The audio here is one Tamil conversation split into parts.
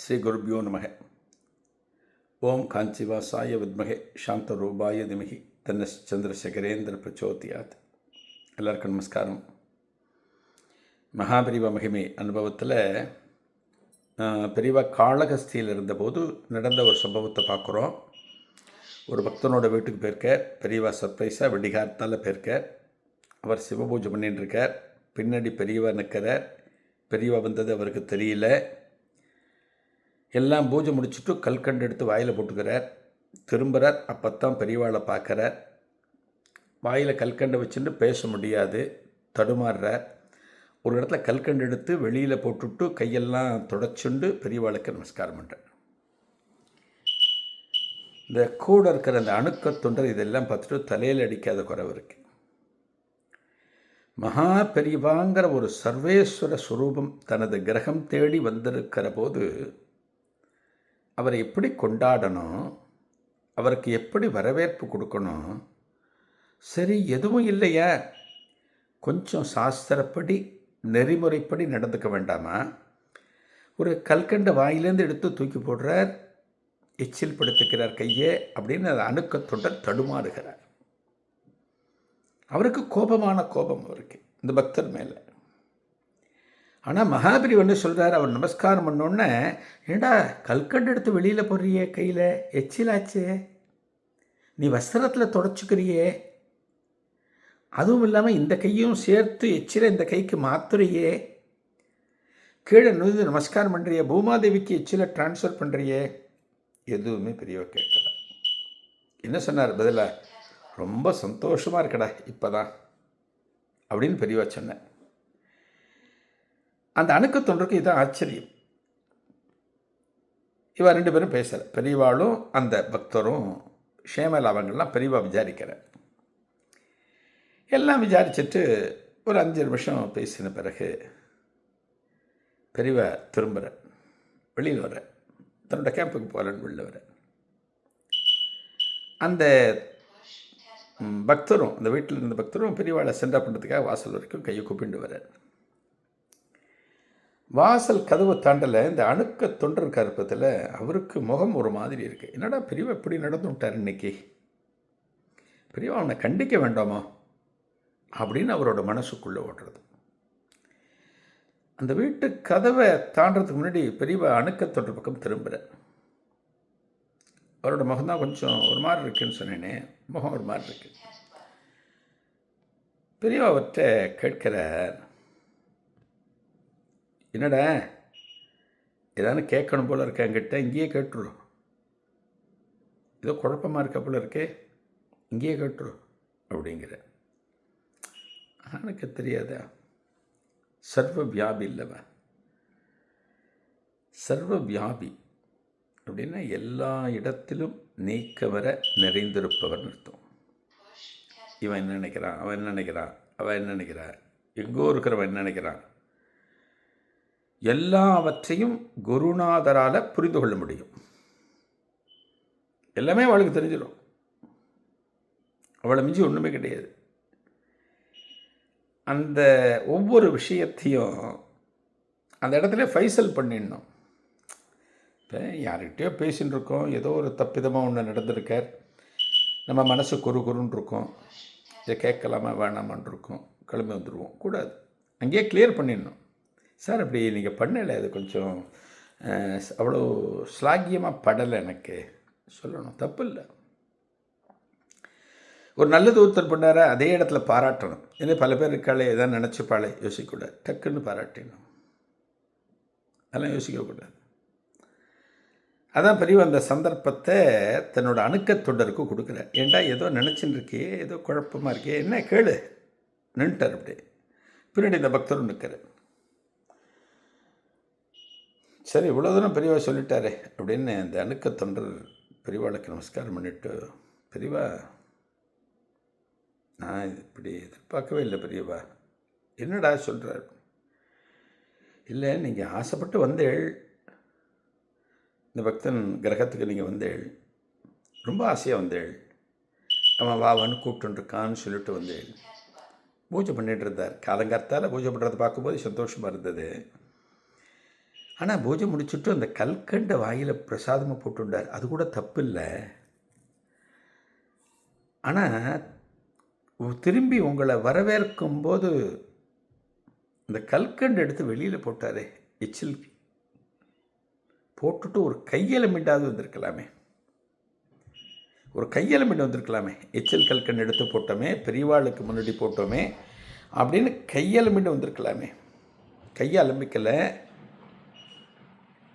ஸ்ரீ குருபியோ நமக. ஓம் காஞ்சிவாசாய வித்மகே சாந்த ரூபாய திமிகி தன்ன சந்திரசேகரேந்திர பிரச்சோதியாத். எல்லாருக்கும் நமஸ்காரம். மகாபெரிவா மகிமை அனுபவத்தில் பெரியவா காளகஸ்தியில் இருந்தபோது நடந்த ஒரு சம்பவத்தை பார்க்குறோம். ஒரு பக்தனோட வீட்டுக்கு போயிருக்க பெரியவா சர்ப்ரைஸாக வெடிகாரத்தால் போயிருக்க அவர் சிவபூஜை பண்ணிட்டு இருக்கார். பின்னாடி பெரியவா நிற்கிறார் பெரியவா வந்தது அவருக்கு தெரியல. எல்லாம் பூஜை முடிச்சுட்டு கல்கண்டு எடுத்து வாயில் போட்டுக்கிறார். திரும்புகிறார் அப்போத்தான் பெரியவாளை பார்க்குறார். வாயில் கல்கண்டை வச்சுட்டு பேச முடியாது. தடுமாறுறார். ஒரு இடத்துல கல்கண்டு எடுத்து வெளியில் போட்டுட்டு கையெல்லாம் தொடச்சுண்டு பெரியவாளுக்கு நமஸ்காரம் பண்ணுறார் இந்த கூட இருக்கிற அந்த அணுக்க தொண்டர் இதெல்லாம் பார்த்துட்டு தலையில் அடிக்காத குறைவு இருக்குது மகா பெரியவாங்கிற ஒரு சர்வேஸ்வர சுரூபம் தனது கிரகம் தேடி வந்திருக்கிற போது அவரை எப்படி கொண்டாடணும் அவருக்கு எப்படி வரவேற்பு கொடுக்கணும் சரி எதுவும் இல்லையா கொஞ்சம் சாஸ்திரப்படி நெறிமுறைப்படி நடந்துக்க வேண்டாமா? ஒரு கல்கண்ட வாயிலேருந்து எடுத்து தூக்கி போடுறார் எச்சில் படுத்துக்கிறார் கையே அப்படின்னு அதை அணுக்கத்துடன் தடுமாறுகிறார். அவருக்கு கோபமான கோபம் அவருக்கு இந்த பக்தர் மேலே. ஆனால் மகாபிரி வந்து சொல்கிறார் அவர் நமஸ்காரம் பண்ணோன்னே ஏண்டா கல்கண்டு எடுத்து வெளியில் போடுறியே கையில்? எச்சிலாச்சே. நீ வஸ்திரத்தில் தொடச்சிக்கிறியே. அதுவும் இல்லாமல் இந்த கையும் சேர்த்து எச்சில இந்த கைக்கு மாத்துறியே. கீழே நுழைந்து நமஸ்காரம் பண்ணுறியே பூமாதேவிக்கு எச்சில ட்ரான்ஸ்ஃபர் பண்ணுறியே எதுவுமே பெரியவ கேட்கல. என்ன சொன்னார் பதிலாக ரொம்ப சந்தோஷமாக இருக்கடா இப்போ தான் அப்படின்னு பெரியவா சொன்னேன். அந்த அணுக்கு தொண்டருக்கு இதுதான் ஆச்சரியம். இவன் ரெண்டு பேரும் பேசலை. பெரியவாளும் அந்த பக்தரும் ஷேமலாபங்கள்லாம் பெரியவா விசாரிக்கிறேன் எல்லாம் விசாரிச்சுட்டு ஒரு அஞ்சு நிமிஷம் பேசின பிறகு பெரியவா திரும்புகிற வெளியில் வர தன்னோட கேம்புக்கு போகலன்னு வெளியில் வர அந்த பக்தரும் அந்த வீட்டில் இருந்த பக்தரும் பெரியவாளை சென்டா பண்ணுறதுக்காக வாசல் வரைக்கும் கையை கூப்பிட்டு வரேன் வாசல் கதவு தாண்டல இந்த அணுக்க தொண்டர் கருப்பத்தில் அவருக்கு முகம் ஒரு மாதிரி இருக்குது என்னடா பெரியவா இப்படி நடந்து விட்டார் இன்னைக்கு? பெரியவா அவனை கண்டிக்க வேண்டாமா? அப்படின்னு அவரோட மனசுக்குள்ளே ஓடுறது. அந்த வீட்டு கதவை தாண்டறதுக்கு முன்னாடி பெரியவா அணுக்க தொண்டர் பக்கம் திரும்புகிற அவரோட முகம் தான் கொஞ்சம் ஒரு மாதிரி இருக்குன்னு சொன்னேனே முகம் ஒரு மாதிரி இருக்கு. பெரியவா அவர்கிட்ட கேட்கிறார் என்னடா? ஏதாவது கேட்கணும் போல இருக்க என்கிட்ட. இங்கேயே கேட்டுரும் ஏதோ குழப்பமாக இருக்க போல இருக்கே. இங்கேயே கேட்டுரும் அப்படிங்கிற. எனக்கு தெரியாதா? சர்வ வியாபி இல்லவன் சர்வ வியாபி அப்படின்னா எல்லா இடத்திலும் நீக்க வர நிறைந்திருப்பவர்னு அர்த்தம் இவன் என்ன நினைக்கிறான்? அவன் என்ன நினைக்கிறான்? அவன் என்ன நினைக்கிறான்? எங்கோ இருக்கிறவன் என்ன நினைக்கிறான்? எல்லாவற்றையும் குருநாதரால் புரிந்து கொள்ள முடியும். எல்லாமே அவளுக்கு தெரிஞ்சிடும். அவளை மிஞ்சி ஒன்றுமே கிடையாது. அந்த ஒவ்வொரு விஷயத்தையும் அந்த இடத்துல ஃபைசல் பண்ணிடணும். இப்போ யார்கிட்டயோ பேசின்னு இருக்கோம் ஏதோ ஒரு தப்பிதமாக ஒன்று நடந்திருக்கார். நம்ம மனசு குறு குறுன்னு இருக்கோம் இதை கேட்கலாமா வேணாமான்னு இருக்கும் கிளம்பி வந்துடுவோம் கூடாது. அங்கேயே கிளியர் பண்ணிடணும். சார் அப்படி நீங்கள் பண்ணலை. அது கொஞ்சம் அவ்வளோ ஸ்லாகியமாக படலை எனக்கு. சொல்லணும். தப்பு இல்லை. ஒரு நல்லது ஒருத்தர் பண்ணாரா அதே இடத்துல பாராட்டணும். ஏன்னா பல பேர் இருக்காளே எதாவது நினச்சிப்பாளே யோசிக்கக்கூடாது டக்குன்னு பாராட்டிடணும். அதெல்லாம் யோசிக்கக்கூடாது அதான் பெரியவ அந்த சந்தர்ப்பத்தை தன்னோட அணுக்க தொண்டருக்கு கொடுக்குறார் ஏன்டா ஏதோ நினச்சின்னு இருக்கே ஏதோ குழப்பமாக இருக்கே என்ன கேளு. நின்ட்டார் அப்படி பின்னாடி இந்த பக்தரும் நிற்கிறார் சரி இவ்வளோ தூரம் பெரியவா சொல்லிட்டாரே அப்படின்னு அந்த அணுக்க தொண்டர் பெரியவாளுக்கு நமஸ்காரம் பண்ணிட்டு பெரியவா நான் இப்படி எதிர்பார்க்கவே இல்லை பெரியவா. என்னடா சொல்கிறார் இல்லை நீங்கள் ஆசைப்பட்டு வந்தேள் இந்த பக்தன் கிரகத்துக்கு நீங்கள் வந்தேள் ரொம்ப ஆசையாக வந்தேள் அவன் வாவான்னு கூப்பிட்டுருக்கான்னு சொல்லிட்டு வந்தேள் பூஜை பண்ணிகிட்டு இருந்தார். காலங்கார்த்தால் பூஜை பண்ணுறதை பார்க்கும்போது சந்தோஷமாக இருந்தது. ஆனால் பூஜை முடிச்சுட்டு அந்த கல்கண்ட வாயில் பிரசாதமாக போட்டுண்டார். அது கூட தப்பு இல்லை ஆனால் திரும்பி உங்களை வரவேற்கும் போது இந்த கல்கண்டு எடுத்து வெளியில் போட்டாரே எச்சில் போட்டுட்டு ஒரு கையெலமிண்டாவது வந்திருக்கலாமே. ஒரு கையெலமிண்டு வந்திருக்கலாமே. எச்சில் கல்கண்டு எடுத்து போட்டோமே பெரியவாளுக்கு முன்னாடி போட்டோமே அப்படின்னு கையெலமிண்டு வந்திருக்கலாமே. கையை அலம்பிக்கலை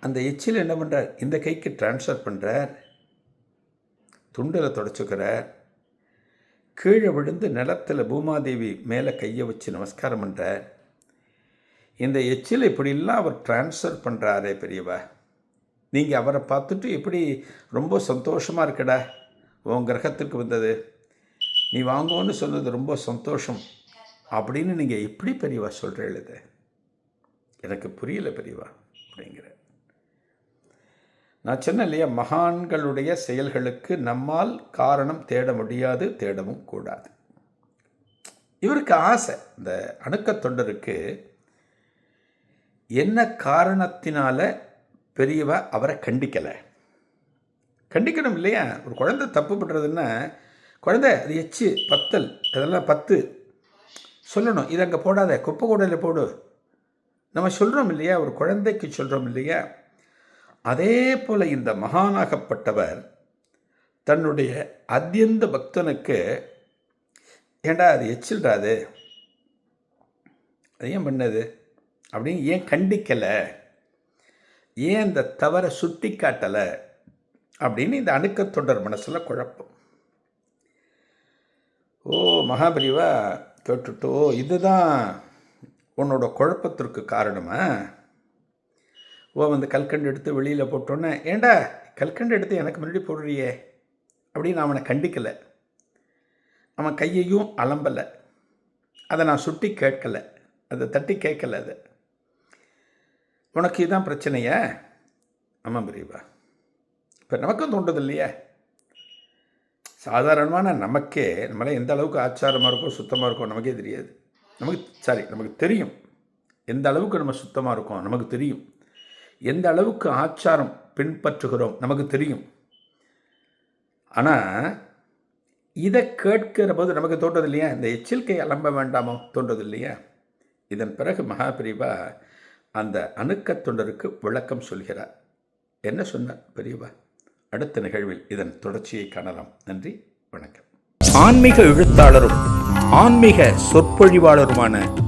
அந்த எச்சில் என்ன பண்ணுறார் இந்த கைக்கு ட்ரான்ஸ்ஃபர் பண்ணுறார் துண்டில் தொடச்சுக்கிறார். கீழே விழுந்து நிலத்தில் பூமாதேவி மேலே கையை வச்சு நமஸ்காரம் பண்ணுறார் இந்த எச்சில் இப்படிலாம் அவர் ட்ரான்ஸ்ஃபர் பண்ணுறாரே பெரியவா. நீங்கள் அவரை பார்த்துட்டு எப்படி ரொம்ப சந்தோஷமாக இருக்கடா. உன் கிரகத்திற்கு வந்தது. நீ வாங்குவோன்னு சொன்னது ரொம்ப சந்தோஷம். அப்படின்னு நீங்கள் எப்படி பெரியவா சொல்கிறீள் இதை எனக்கு புரியல பெரியவா அப்படிங்கிற. நான் சொன்ன இல்லையா மகான்களுடைய செயல்களுக்கு நம்மால் காரணம் தேட முடியாது தேடவும் கூடாது. இவருக்கு ஆசை இந்த அணுக்க தொண்டருக்கு என்ன காரணத்தினால பெரியவ அவரை கண்டிக்கலை? கண்டிக்கணும் இல்லையா? ஒரு குழந்தை தப்பு பண்ணுறதுன்னா குழந்தை அது எச்சு பத்தல் அதெல்லாம் பத்து. சொல்லணும் இது அங்கே போடாத குப்பை கூடையில் போடு. நம்ம சொல்கிறோம் இல்லையா ஒரு குழந்தைக்கு சொல்கிறோம் இல்லையா? அதே போல் இந்த மகானாகப்பட்டவர் தன்னுடைய அத்தியந்த பக்தனுக்கு ஏண்டா அது எச்சில்றாது அது? அது ஏன் பண்ணது? அப்படின்னு ஏன் கண்டிக்கலை? ஏன் அந்த தவறை சுட்டி காட்டலை? அப்படின்னு இந்த அணுக்க தொடர் மனசில் குழப்பம். ஓ மகாபரிவா கேட்டுட்டோ இதுதான் உன்னோட குழப்பத்திற்கு காரணமாக ஓ வந்து கல்கண்டு எடுத்து வெளியில் போட்டோன்னே ஏண்டா கல்கண்டு எடுத்து எனக்கு முன்னாடி போடுறியே? அப்படின்னு அவனை கண்டிக்கலை. அவன் கையையும் அலம்பலை. அதை நான் சுட்டி கேட்கலை. அதை தட்டி கேட்கல அதை. உனக்கு இதுதான் பிரச்சனையா? ஆமாம் பெரியவா இப்போ நமக்கும் தோன்றது இல்லையா? சாதாரணமான நமக்கே நம்மளே எந்த அளவுக்கு ஆச்சாரமாக இருக்கோ சுத்தமாக இருக்கோ நமக்கே தெரியாது. நமக்கு சாரி நமக்கு தெரியும். எந்த அளவுக்கு நம்ம சுத்தமாக இருக்கோம் நமக்கு தெரியும். எந்த அளவுக்கு ஆச்சாரம் பின்பற்றுகிறோம்? நமக்கு தெரியும். ஆனால் இதை கேட்கிற போது நமக்கு தோன்றது இல்லையா இந்த எச்சில்கை அலம்ப வேண்டாமோ? தோன்றது இல்லையா இதன் பிறகு மகாபிரிவா அந்த அணுக்கத் தொண்டருக்கு விளக்கம் சொல்கிறார். என்ன சொன்னார் பெரியவா அடுத்த நிகழ்வில் இதன் தொடர்ச்சியை காணலாம். நன்றி வணக்கம். ஆன்மீக எழுத்தாளரும் ஆன்மீக சொற்பொழிவாளருமான